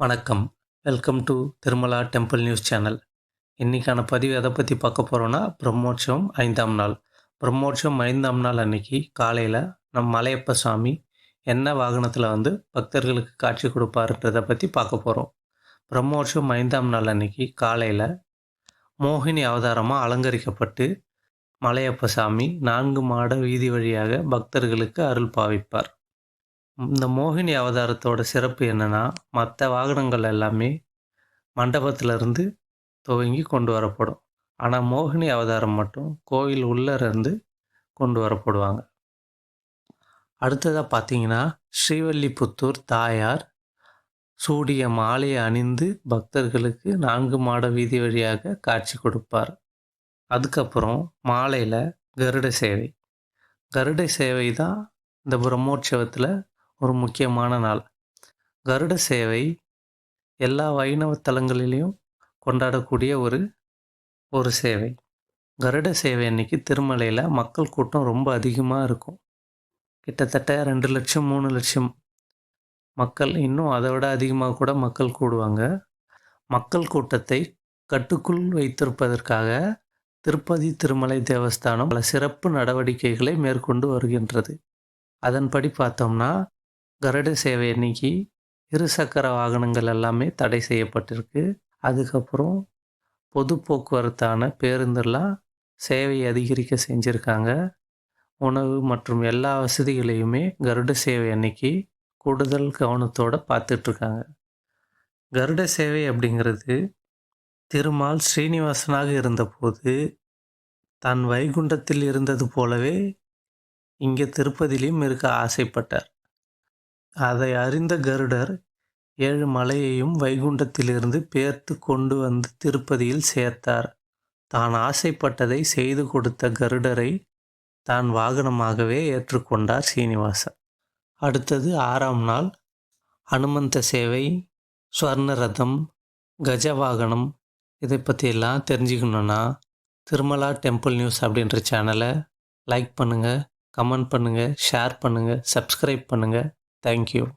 வணக்கம். Welcome to Tirumala temple news channel இன்றைக்கான பதிவு எதை பற்றி பார்க்க போகிறோன்னா பிரம்மோற்சவம் ஐந்தாம் நாள். பிரம்மோற்சவம் ஐந்தாம் நாள் அன்னைக்கு காலையில் நம் மலையப்ப சாமி என்ன வாகனத்தில் வந்து பக்தர்களுக்கு காட்சி கொடுப்பாருன்றதை பற்றி பார்க்க போகிறோம் பிரம்மோற்சவம் ஐந்தாம் நாள் அன்னைக்கு காலையில் மோகினி அவதாரமாக அலங்கரிக்கப்பட்டு மலையப்ப சாமி நான்கு மாட வீதி வழியாக பக்தர்களுக்கு அருள் பாவிப்பார். இந்த மோகினி அவதாரத்தோட சிறப்பு என்னென்னா மற்ற வாகனங்கள் எல்லாமே மண்டபத்திலிருந்து துவங்கி கொண்டு வரப்படும். ஆனால் மோகினி அவதாரம் மட்டும் கோயில் உள்ளே இருந்து கொண்டு வரப்படுவாங்க. அடுத்ததாக பார்த்தீங்கன்னா ஸ்ரீவல்லிபுத்தூர் தாயார் சூடிய மாலையை அணிந்து பக்தர்களுக்கு நான்கு மாட வீதி வழியாக காட்சி கொடுப்பார். அதுக்கப்புறம் மாலையில் கருட சேவை. கருட சேவை தான் இந்த பிரம்மோற்சவத்தில் ஒரு முக்கியமான நாள். கருட சேவை எல்லா வைணவ தலங்களிலையும் கொண்டாடக்கூடிய ஒரு ஒரு சேவை. கருட சேவை அன்னைக்கு திருமலையில் மக்கள் கூட்டம் ரொம்ப அதிகமாக இருக்கும். கிட்டத்தட்ட ரெண்டு லட்சம் மூணு லட்சம் மக்கள் இன்னும் அதை விட அதிகமாக கூட மக்கள் கூடுவாங்க. மக்கள் கூட்டத்தை கட்டுக்குள் வைத்திருப்பதற்காக திருப்பதி திருமலை தேவஸ்தானம் பல சிறப்பு நடவடிக்கைகளை மேற்கொண்டு வருகின்றது. அதன்படி பார்த்தோம்னா கருட சேவை அன்னைக்கு இருசக்கர வாகனங்கள் எல்லாமே தடை செய்யப்பட்டிருக்கு. அதுக்கப்புறம் பொது போக்குவரத்தான பேருந்தெல்லாம் சேவையை அதிகரிக்க செஞ்சுருக்காங்க. உணவு மற்றும் எல்லா வசதிகளையுமே கருட சேவை அன்னைக்கு கூடுதல் கவனத்தோடு பார்த்துட்ருக்காங்க. கருட சேவை அப்படிங்கிறது திருமால் ஸ்ரீனிவாசனாக இருந்தபோது தன் வைகுண்டத்தில் இருந்தது போலவே இங்கே திருப்பதிலையும் இருக்க ஆசைப்பட்டார். அதை அறிந்த கருடர் ஏழு மலையையும் வைகுண்டத்திலிருந்து பேர்த்து கொண்டு வந்து திருப்பதியில் சேர்த்தார். தான் ஆசைப்பட்டதை செய்து கொடுத்த கருடரை தான் வாகனமாகவே ஏற்றுக்கொண்டார் சீனிவாசன். அடுத்தது ஆறாம் நாள் அனுமந்த சேவை ஸ்வர்ண ரதம் கஜவாகனம் இதை பற்றியெல்லாம் தெரிஞ்சுக்கணுன்னா திருமலா டெம்பிள் நியூஸ் அப்படின்ற சேனலை லைக் பண்ணுங்கள் கமெண்ட் பண்ணுங்கள் ஷேர் பண்ணுங்கள் சப்ஸ்கிரைப் பண்ணுங்கள் Thank you.